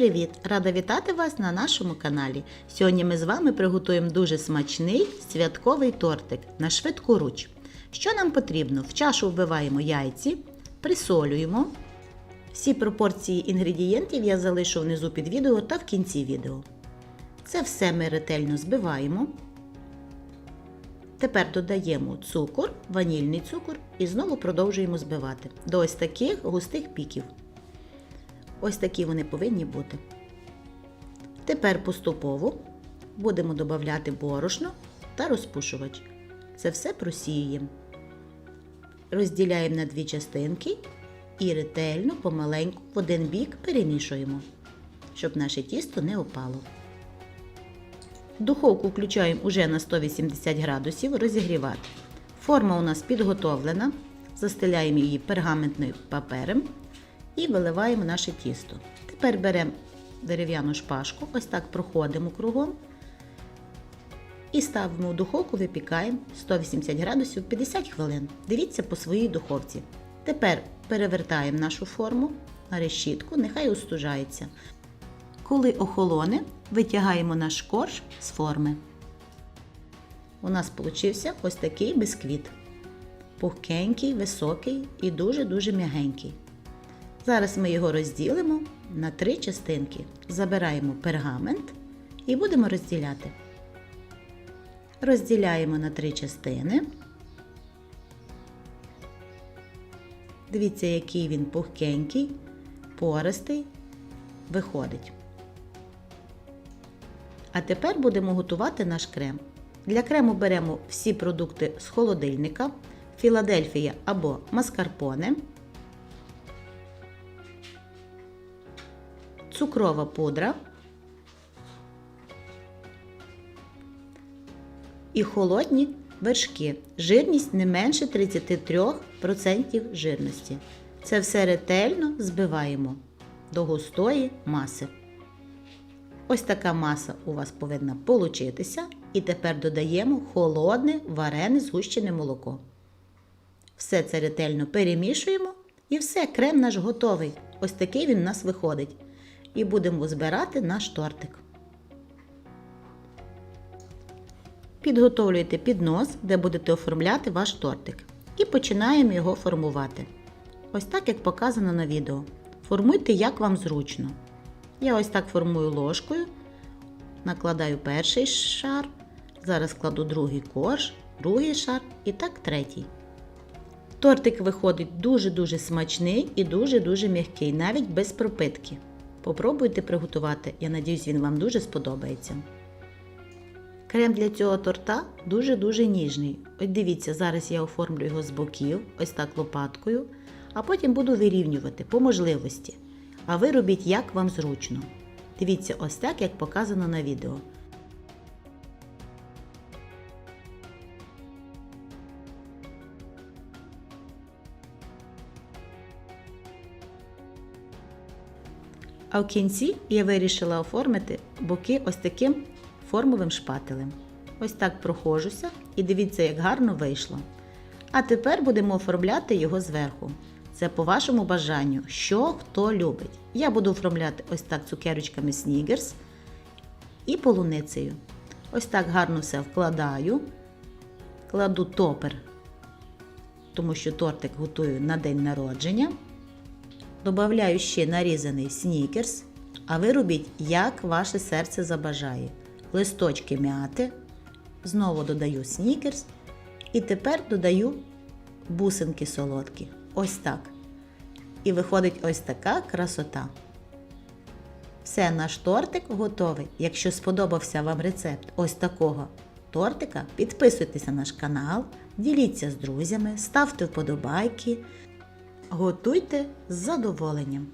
привіт! Рада вітати вас на нашому каналі. Сьогодні ми з вами приготуємо дуже смачний святковий тортик на швидку руч. Що нам потрібно? В чашу вбиваємо яйці, присолюємо. Всі пропорції інгредієнтів я залишу внизу під відео та в кінці відео. Це все ми ретельно збиваємо. Тепер додаємо цукор, ванільний цукор і знову продовжуємо збивати до ось таких густих піків. Ось такі вони повинні бути. Тепер поступово будемо додати борошно та розпушувач. Це все просіюємо. Розділяємо на дві частинки і ретельно, помаленьку в один бік перемішуємо, щоб наше тісто не опало. Духовку включаємо уже на 180 градусів розігрівати. Форма у нас підготовлена. Застеляємо її пергаментним папером і виливаємо наше тісто. Тепер беремо дерев'яну шпажку, ось так проходимо кругом і ставимо в духовку, випікаємо 180 градусів 50 хвилин. Дивіться по своїй духовці. Тепер перевертаємо нашу форму на решітку, нехай остужається. Коли охолоне, витягаємо наш корж з форми. У нас получився ось такий бисквіт. Пухкенький, високий і дуже-дуже м'ягенький. Зараз ми його розділимо на три частинки. Забираємо пергамент і будемо розділяти. Розділяємо на три частини. Дивіться, який він пухкенький, пористий, виходить. А тепер будемо готувати наш крем. Для крему беремо всі продукти з холодильника, Філадельфія або маскарпоне, цукрова пудра і холодні вершки. Жирність не менше 33% жирності. Це все ретельно збиваємо до густої маси. Ось така маса у вас повинна получитися. І тепер додаємо холодне варене згущене молоко. Все це ретельно перемішуємо і все, крем наш готовий. Ось такий він у нас виходить. І будемо збирати наш тортик. Підготовлюйте піднос, де будете оформляти ваш тортик. І починаємо його формувати. Ось так, як показано на відео. Формуйте, як вам зручно. Я ось так формую ложкою, накладаю перший шар, зараз кладу другий корж, другий шар і так третій. Тортик виходить дуже-дуже смачний і дуже-дуже м'який, навіть без пропитки. Попробуйте приготувати, я надіюсь, він вам дуже сподобається. Крем для цього торта дуже-дуже ніжний. Ось дивіться, зараз я оформлю його з боків, ось так лопаткою, а потім буду вирівнювати по можливості. А ви робіть, як вам зручно. Дивіться, ось так, як показано на відео. А в кінці я вирішила оформити боки ось таким формовим шпателем. Ось так прохожуся і дивіться, як гарно вийшло. А тепер будемо оформляти його зверху. Це по вашому бажанню, що хто любить. Я буду оформляти ось так цукерочками Снігерс і полуницею. Ось так гарно все вкладаю, кладу топер, тому що тортик готую на день народження. Добавляю ще нарізаний снікерс, а ви робіть, як ваше серце забажає. Листочки м'яти, знову додаю снікерс і тепер додаю бусинки солодкі. Ось так. І виходить ось така красота. Все, наш тортик готовий. Якщо сподобався вам рецепт ось такого тортика, підписуйтесь на наш канал, діліться з друзями, ставте вподобайки. Готуйте з задоволенням.